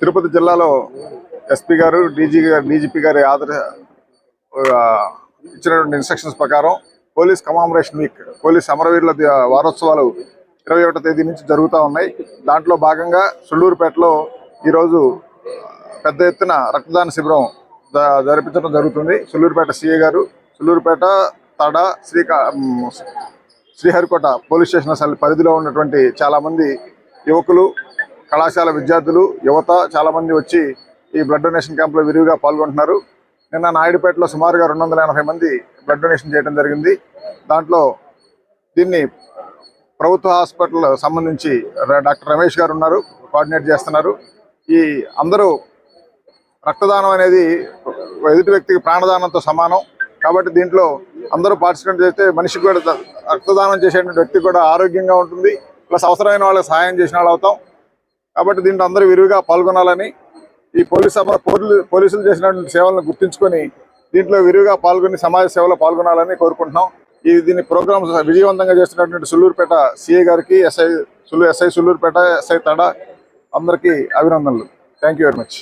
తిరుపతి జిల్లాలో ఎస్పీ గారు డీజీ గారు డీజీపీ గారి ఆదర ఇచ్చినటువంటి ఇన్స్ట్రక్షన్స్ ప్రకారం పోలీస్ కమామరేషన్ వీక్ పోలీస్ అమరవీరుల వారోత్సవాలు ఇరవై ఒకటో తేదీ నుంచి జరుగుతూ ఉన్నాయి. దాంట్లో భాగంగా సుళ్ళూరుపేటలో ఈరోజు పెద్ద ఎత్తున రక్తదాన శిబిరం జరిపించడం జరుగుతుంది. సుళ్ళూరుపేట సిఏ గారు సుళ్ళూరుపేట తడ శ్రీకా శ్రీహరికోట పోలీస్ స్టేషన్ అసలు పరిధిలో ఉన్నటువంటి చాలా మంది యువకులు కళాశాల విద్యార్థులు యువత చాలా మంది వచ్చి ఈ బ్లడ్ డొనేషన్ క్యాంప్లో విరివిగా పాల్గొంటున్నారు. నిన్న నాయుడుపేటలో సుమారుగా రెండు వందల ఎనభై మంది బ్లడ్ డొనేషన్ చేయడం జరిగింది. దాంట్లో దీన్ని ప్రభుత్వ హాస్పిటల్ సంబంధించి డాక్టర్ రమేష్ గారు ఉన్నారు కోఆర్డినేట్ చేస్తున్నారు. ఈ అందరూ రక్తదానం అనేది ఎదుటి వ్యక్తికి ప్రాణదానంతో సమానం. కాబట్టి దీంట్లో అందరూ పార్టిసిపేట్ చేస్తే మనిషికి కూడా రక్తదానం చేసేటువంటి వ్యక్తి కూడా ఆరోగ్యంగా ఉంటుంది. ప్లస్ అవసరమైన వాళ్ళకి సహాయం చేసిన వాళ్ళు అవుతాం. కాబట్టి దీంట్లో అందరూ విరివిగా పాల్గొనాలని ఈ పోలీస్ పోలీసులు చేసినటువంటి సేవలను గుర్తించుకొని దీంట్లో విరివిగా పాల్గొని సమాజ సేవలో పాల్గొనాలని కోరుకుంటున్నాం. ఈ దీని ప్రోగ్రామ్ విజయవంతంగా చేస్తున్నటువంటి సుల్లూరుపేట సిఏ గారికి ఎస్ఐ సుల్లు ఎస్ఐ సుల్లూరుపేట ఎస్ఐ తడ అందరికీ అభినందనలు. Thank you very much